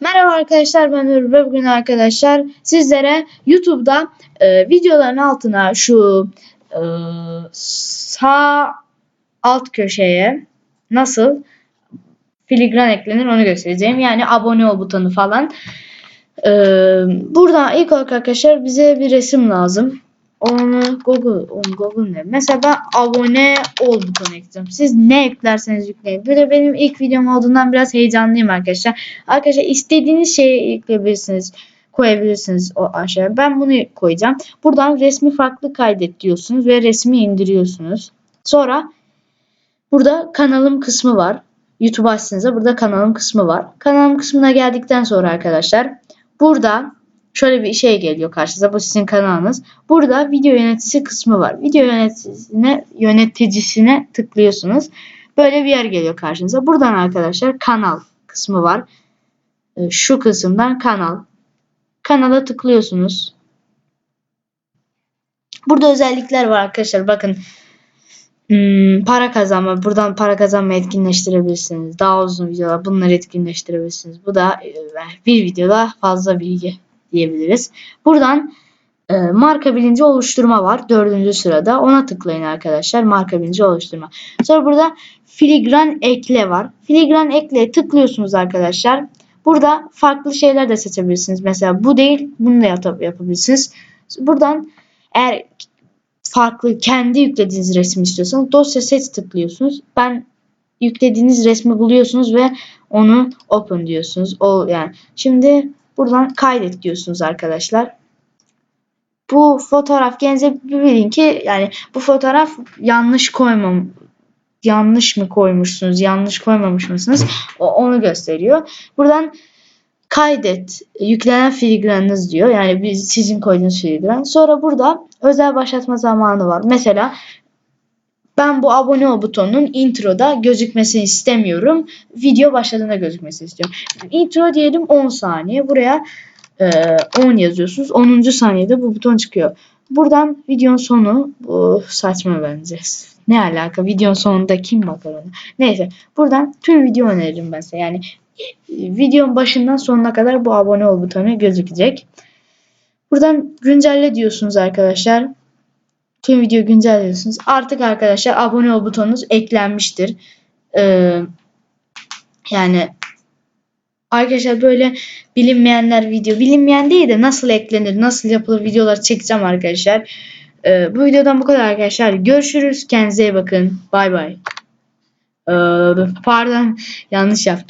Merhaba arkadaşlar ben ve bugün arkadaşlar sizlere YouTube'da e, videoların altına şu e, sağ alt köşeye nasıl filigran eklenir onu göstereceğim. Yani abone ol butonu falan. E, burada ilk olarak arkadaşlar bize bir resim lazım. Onu Google, onu Google ne? Mesela abone ol butonu ekleyeceğim. Siz ne eklerseniz yükleyin. De benim ilk videom olduğundan biraz heyecanlıyım arkadaşlar. Arkadaşlar istediğiniz şeyi ekleyebilirsiniz. Koyabilirsiniz o aşağıya. Ben bunu koyacağım. Buradan resmi farklı kaydet diyorsunuz ve resmi indiriyorsunuz. Sonra burada kanalım kısmı var. YouTube açtığınızda burada kanalım kısmı var. Kanalım kısmına geldikten sonra arkadaşlar burada şöyle bir şey geliyor karşınıza. Bu sizin kanalınız. Burada video yöneticisi kısmı var. Video yöneticisine, yöneticisine tıklıyorsunuz. Böyle bir yer geliyor karşınıza. Buradan arkadaşlar kanal kısmı var. Ee, Şu kısımdan kanal. Kanala tıklıyorsunuz. Burada özellikler var arkadaşlar. Bakın Hmm, para kazanma. Buradan para kazanma etkinleştirebilirsiniz. Daha uzun videolar bunları etkinleştirebilirsiniz. Bu da e, bir videoda fazla bilgi diyebiliriz. Buradan e, marka bilinci oluşturma var. Dördüncü sırada. Ona tıklayın arkadaşlar. Marka bilinci oluşturma. Sonra burada filigran ekle var. Filigran ekle tıklıyorsunuz arkadaşlar. Burada farklı şeyler de seçebilirsiniz. Mesela bu değil bunu da yap yapabilirsiniz. Buradan eğer farklı kendi yüklediğiniz resmi istiyorsanız dosya seç tıklıyorsunuz. Ben yüklediğiniz resmi buluyorsunuz ve onu open diyorsunuz. O yani şimdi buradan kaydet diyorsunuz arkadaşlar. Bu fotoğraf kendinize bilin ki yani bu fotoğraf yanlış koymam yanlış mı koymuşsunuz, yanlış koymamış mısınız? O, onu gösteriyor. Buradan kaydet yüklenen filigranınız diyor. Yani biz sizin koyduğunuz filigran. Sonra burada özel başlatma zamanı var. Mesela ben bu abone ol butonunun introda gözükmesini istemiyorum. Video başladığında gözükmesini istiyorum. Intro diyelim 10 saniye. Buraya e, 10 yazıyorsunuz. 10. saniyede bu buton çıkıyor. Buradan videonun sonu bu saçma bence. Ne alaka? Videonun sonunda kim bakar ona? Neyse. Buradan tüm video öneririm ben size. Yani videonun başından sonuna kadar bu abone ol butonu gözükecek. Buradan güncelle diyorsunuz arkadaşlar. Tüm video güncelliyorsunuz. Artık arkadaşlar abone ol butonunuz eklenmiştir. Ee, yani arkadaşlar böyle bilinmeyenler video bilinmeyen değil de nasıl eklenir nasıl yapılır videolar çekeceğim arkadaşlar. Ee, bu videodan bu kadar arkadaşlar. Görüşürüz. Kendinize iyi bakın. Bay bay. Ee, pardon yanlış yaptım.